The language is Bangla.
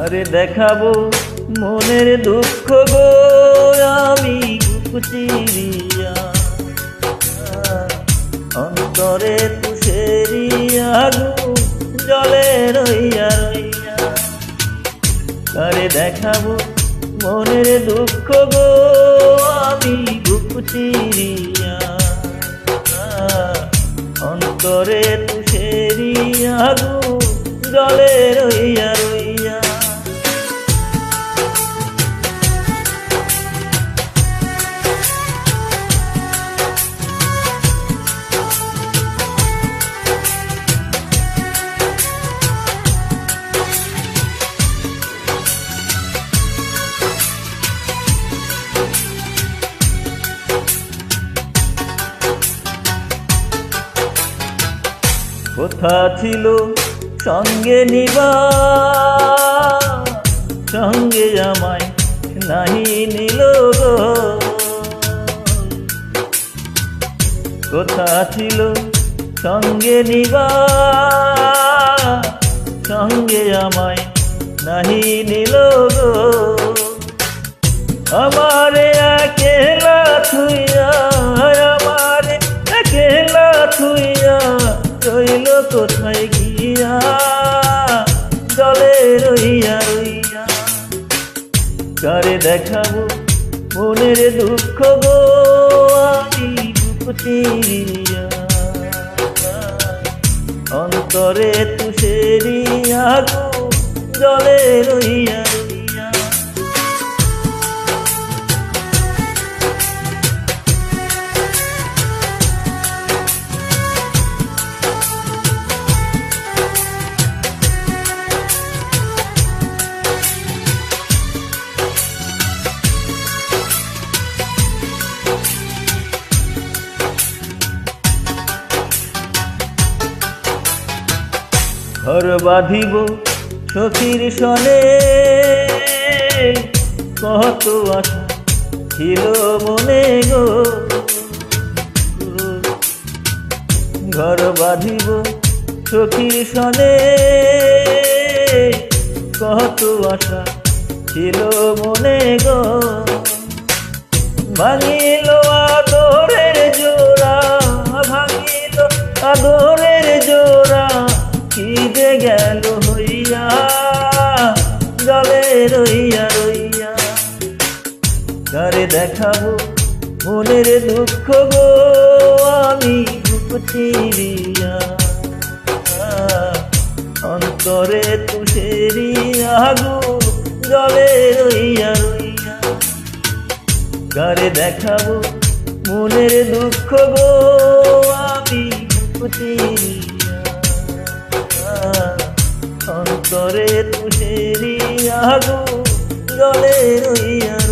আরে দেখাবো মনের দুঃখ গো, আমি অন্তরে তুষেরি আগুন জলে রইয়া রইয়া। আরে দেখাবো মনের দুঃখ গো, আমি গুপচিরিয়া। অন্তরে তুষেরি আগুন জলে রইয়া। কোথা ছিল সঙ্গে নিবা, সঙ্গে আমায় নাহি নিল কোথা ছিল সঙ্গে নিবা, সঙ্গে আমায় নাহি নিল গো। আমারে কোথায় গিয়া জলে রইয়া রইয়া? কারে দেখাবো মনের দুঃখ গো আমি দুঃখিয়া অন্তরে তুষেরিয়া আগো জলে রইয়া ঘর বাঁধিব সখীর সনে। কত আশা ছিল মনে গো। ঘর বাঁধিব সখীর সনে। কত আশা ছিল মনে গো। ভাঙিল আদরের জোড়া, ভাঙিল আদরের গেল হইয়া, জলে রইয়া রইয়া। কারে দেখাবো মনের দুঃখ গো, আমি চিরিয়া অন্তরে তুষেরি আগু জলে রইয়া রইয়া। কারে দেখাবো মনের দুঃখ গো, আমি চিরিয়া অন্তরে তুষেরি আগু জলে রইয়া